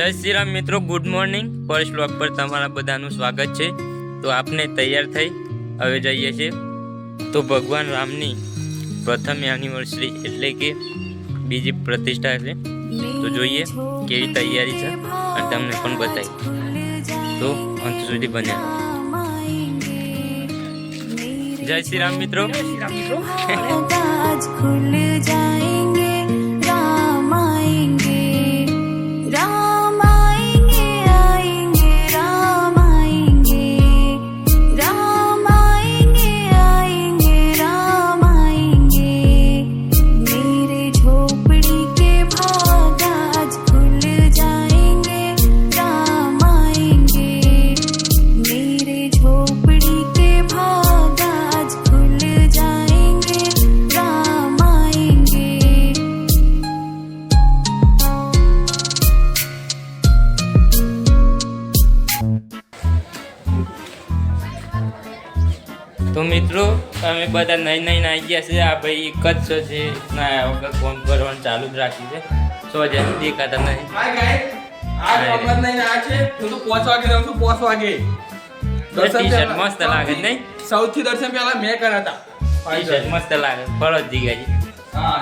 જય શ્રી રામ મિત્રો good morning first vlog પર તમારા બધાનું સ્વાગત છે. તો આપણે તૈયાર થઈ હવે જઈએ છીએ. તો ભગવાન રામની પ્રથમ એનિવર્સરી એટલે કે બીજી પ્રતિષ્ઠા છે. તો જોઈએ કેવી તૈયારી છે અને તમને પણ બતાવી તો અંત સુધી બન્યા. જય શ્રી રામ મિત્રો. જય શ્રી રામ મિત્રો. તો મિત્રો અમે બધા નહીં નહીં આવી ગયા છે. આ ભાઈ જ છે. ના વગર ફોન કરવાનું ચાલુ જ રાખ્યું છે. સો જેમ દેખાતા નહીં મસ્ત લાગે નહીં? સૌથી દર્શન પહેલા મેં કર્યા હતા. મસ્ત લાગે. ફળો જ જીગાજી. હા